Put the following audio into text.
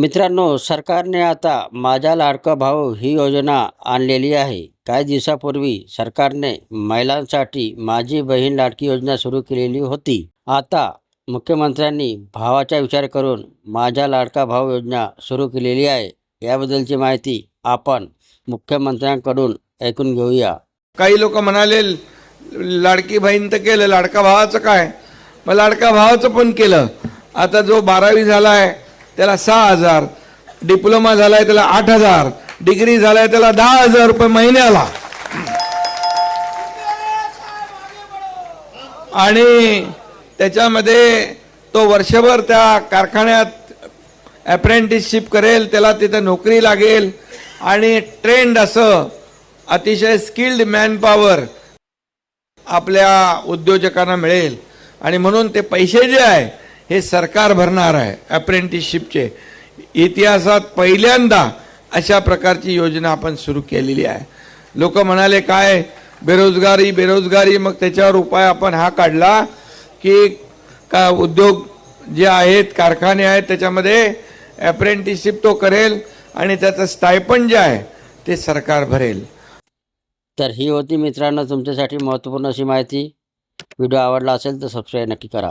मित्रांनो सरकारने आता माझा लाडका भाऊ ही योजना आणलेली आहे. काही दिवसापूर्वी सरकारने महिलांसाठी माझी बहीण लाडकी योजना सुरू केलेली होती. आता मुख्यमंत्र्यांनी भावाचा विचार करून माझा लाडका भाऊ योजना सुरू केलेली आहे. याबद्दलची माहिती आपण मुख्यमंत्र्यांकडून ऐकून घेऊया. काही लोक म्हणाले लाडकी बहीण तर केलं लाडका भावाचं काय? मग लाडका भावाचं पण केलं. आता जो बारावी झाला आहे त्याला सहा हजार. डिप्लोमा झालाय त्याला आठ हजार. डिग्री झालाय त्याला दहा हजार रुपये महिन्याला. आणि त्याच्यामध्ये तो वर्षभर त्या कारखान्यात अप्रेंटिसशिप करेल त्याला तिथं नोकरी लागेल. आणि ट्रेंड असं अतिशय स्किल्ड मॅनपॉवर आपल्या उद्योजकांना मिळेल. आणि म्हणून ते पैसे जे आहे हे सरकार भरणार आहे अप्रेंटिसशिपचे इतिहासात पहिल्यांदा अशा प्रकारची योजना आपण सुरू केलेली आहे. लोक म्हणाले काय? बेरोजगारी बेरोजगारी. मग त्याच्यावर उपाय आपण हा काढला की का उद्योग जे आहेत कारखाने आहेत त्याच्यामध्ये अप्रेंटिसशिप तो करेल आणि त्याचं स्टायपन जे आहे ते सरकार भरेल. तर ही होती मित्रांनो तुमच्यासाठी महत्त्वपूर्ण अशी माहिती. व्हिडिओ आवडला असेल तर सबस्क्राईब नक्की करा.